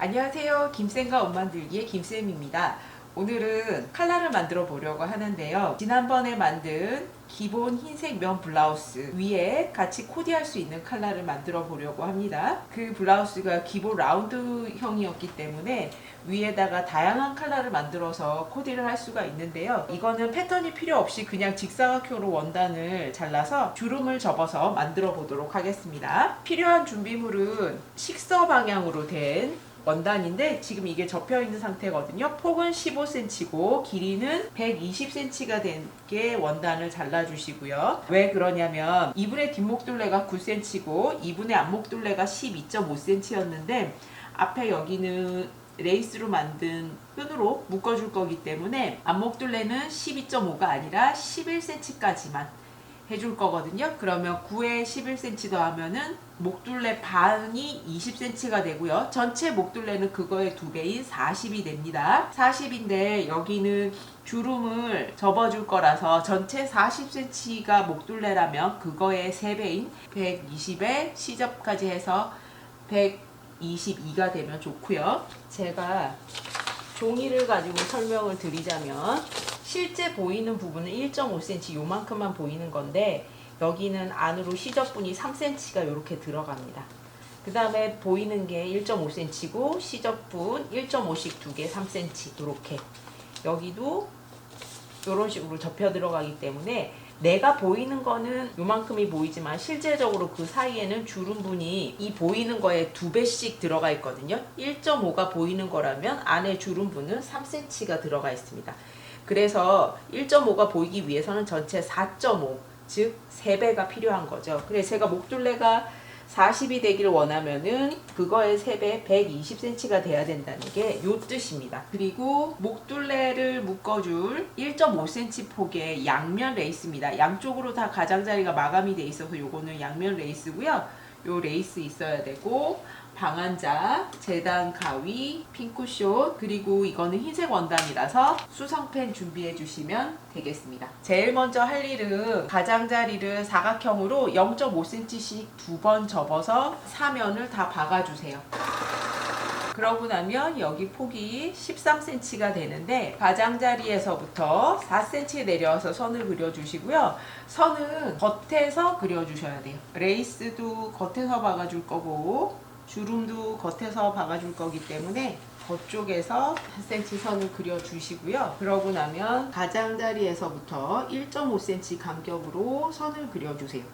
안녕하세요. 김쌤과 옷 만들기의 김쌤입니다. 오늘은 칼라를 만들어 보려고 하는데요. 지난번에 만든 기본 흰색 면 블라우스 위에 같이 코디할 수 있는 칼라를 만들어 보려고 합니다. 그 블라우스가 기본 라운드형이었기 때문에 위에다가 다양한 칼라를 만들어서 코디를 할 수가 있는데요. 이거는 패턴이 필요 없이 그냥 직사각형으로 원단을 잘라서 주름을 접어서 만들어 보도록 하겠습니다. 필요한 준비물은 식서 방향으로 된 원단인데 지금 이게 접혀 있는 상태거든요. 폭은 15cm고 길이는 120cm가 된 게 원단을 잘라 주시고요. 왜 그러냐면 이분의 뒷목 둘레가 9cm고 이분의 앞목 둘레가 12.5cm였는데 앞에 여기는 레이스로 만든 끈으로 묶어줄 거기 때문에 앞목 둘레는 12.5가 아니라 11cm까지만 해줄 거거든요. 그러면 9에 11cm 더하면은 목둘레 반이 20cm가 되고요. 전체 목둘레는 그거의 두 배인 40이 됩니다. 40인데 여기는 주름을 접어줄 거라서 전체 40cm가 목둘레라면 그거의 3배인 120에 시접까지 해서 122가 되면 좋고요. 제가 종이를 가지고 설명을 드리자면 실제 보이는 부분은 1.5cm 요만큼만 보이는 건데 여기는 안으로 시접분이 3cm가 이렇게 들어갑니다. 그 다음에 보이는 게 1.5cm고 시접분 1.5씩 두 개 3cm 이렇게 여기도 이런 식으로 접혀 들어가기 때문에 내가 보이는 거는 요만큼이 보이지만 실제적으로 그 사이에는 주름분이 이 보이는 거에 두 배씩 들어가 있거든요. 1.5가 보이는 거라면 안에 주름분은 3cm가 들어가 있습니다. 그래서 1.5가 보이기 위해서는 전체 4.5, 즉 3배가 필요한 거죠. 그래서 제가 목둘레가 40이 되기를 원하면은 그거의 3배 120cm가 돼야 된다는 게 요 뜻입니다. 그리고 목둘레를 묶어줄 1.5cm 폭의 양면 레이스입니다. 양쪽으로 다 가장자리가 마감이 돼 있어서 요거는 양면 레이스고요. 요 레이스 있어야 되고 방한자, 재단 가위, 핑크숏 그리고 이거는 흰색 원단이라서 수성펜 준비해 주시면 되겠습니다. 제일 먼저 할 일은 가장자리를 사각형으로 0.5cm씩 두 번 접어서 사면을 다 박아주세요. 그러고 나면 여기 폭이 13cm가 되는데 가장자리에서부터 4cm 내려서 선을 그려주시고요. 선은 겉에서 그려주셔야 돼요. 레이스도 겉에서 박아줄 거고 주름도 겉에서 박아줄 거기 때문에 겉쪽에서 4cm 선을 그려주시고요. 그러고 나면 가장자리에서부터 1.5cm 간격으로 선을 그려주세요.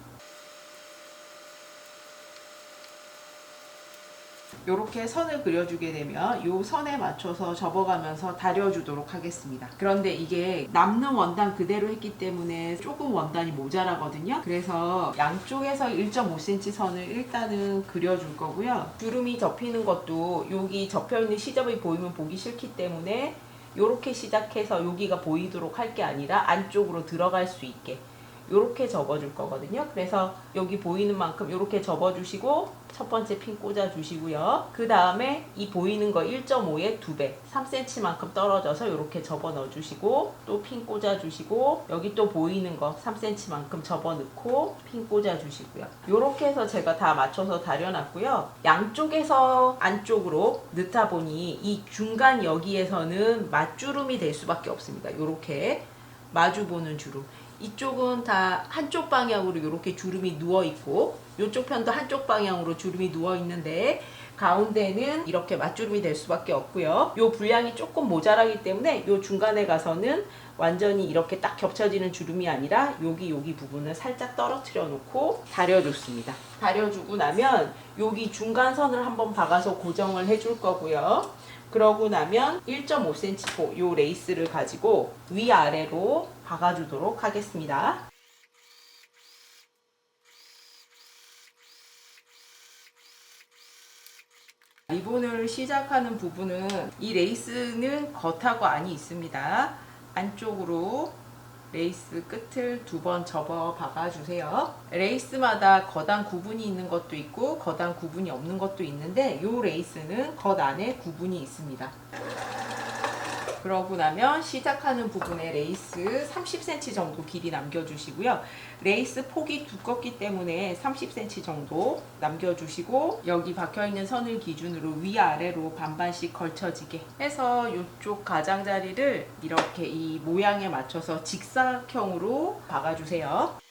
이렇게 선을 그려주게 되면 이 선에 맞춰서 접어가면서 다려주도록 하겠습니다. 그런데 이게 남는 원단 그대로 했기 때문에 조금 원단이 모자라거든요. 그래서 양쪽에서 1.5cm 선을 일단은 그려줄 거고요. 주름이 접히는 것도 여기 접혀있는 시접이 보이면 보기 싫기 때문에 이렇게 시작해서 여기가 보이도록 할 게 아니라 안쪽으로 들어갈 수 있게 이렇게 접어줄 거거든요. 그래서 여기 보이는 만큼 이렇게 접어주시고 첫 번째 핀 꽂아주시고요. 그 다음에 이 보이는 거 1.5의 2배, 3cm만큼 떨어져서 이렇게 접어 넣어주시고 또 핀 꽂아주시고 여기 또 보이는 거 3cm만큼 접어 넣고 핀 꽂아주시고요. 이렇게 해서 제가 다 맞춰서 다려놨고요. 양쪽에서 안쪽으로 넣다 보니 이 중간 여기에서는 맞주름이 될 수밖에 없습니다. 이렇게 마주 보는 주름. 이쪽은 다 한쪽 방향으로 이렇게 주름이 누워 있고 이쪽 편도 한쪽 방향으로 주름이 누워 있는데 가운데는 이렇게 맞주름이 될 수밖에 없고요. 요 분량이 조금 모자라기 때문에 요 중간에 가서는 완전히 이렇게 딱 겹쳐지는 주름이 아니라 여기 여기 부분을 살짝 떨어뜨려 놓고 다려줬습니다. 다려주고 나면 여기 중간 선을 한번 박아서 고정을 해줄 거고요. 그러고 나면 1.5cm 폭 요 레이스를 가지고 위아래로 박아주도록 하겠습니다. 리본을 시작하는 부분은 이 레이스는 겉하고 안이 있습니다. 안쪽으로 레이스 끝을 두 번 접어 박아주세요. 레이스마다 겉안 구분이 있는 것도 있고 겉안 구분이 없는 것도 있는데 이 레이스는 겉 안에 구분이 있습니다. 그러고 나면 시작하는 부분에 레이스 30cm 정도 길이 남겨주시고요. 레이스 폭이 두껍기 때문에 30cm 정도 남겨주시고 여기 박혀있는 선을 기준으로 위아래로 반반씩 걸쳐지게 해서 이쪽 가장자리를 이렇게 이 모양에 맞춰서 직사각형으로 박아주세요.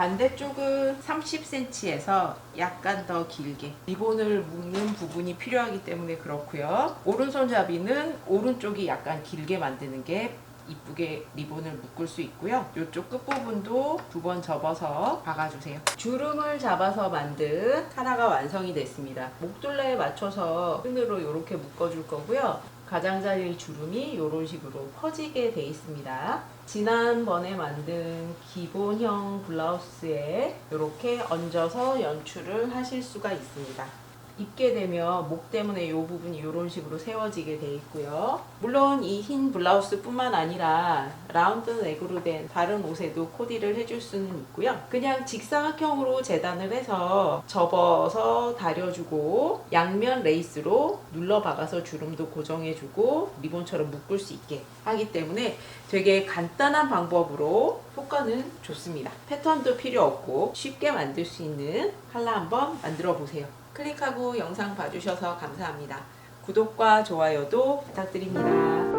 반대쪽은 30cm에서 약간 더 길게 리본을 묶는 부분이 필요하기 때문에 그렇고요. 오른손잡이는 오른쪽이 약간 길게 만드는 게 이쁘게 리본을 묶을 수 있고요. 이쪽 끝부분도 두 번 접어서 박아주세요. 주름을 잡아서 만든 하나가 완성이 됐습니다. 목둘레에 맞춰서 끈으로 이렇게 묶어줄 거고요. 가장자리 주름이 이런 식으로 퍼지게 돼 있습니다. 지난번에 만든 기본형 블라우스에 이렇게 얹어서 연출을 하실 수가 있습니다. 입게 되면 목 때문에 이 부분이 이런 식으로 세워지게 돼 있고요. 물론 이 흰 블라우스뿐만 아니라 라운드 넥으로 된 다른 옷에도 코디를 해줄 수는 있고요. 그냥 직사각형으로 재단을 해서 접어서 다려주고 양면 레이스로 눌러 박아서 주름도 고정해주고 리본처럼 묶을 수 있게 하기 때문에 되게 간단한 방법으로 효과는 좋습니다. 패턴도 필요 없고 쉽게 만들 수 있는 칼라 한번 만들어 보세요. 클릭하고 영상 봐주셔서 감사합니다. 구독과 좋아요도 부탁드립니다.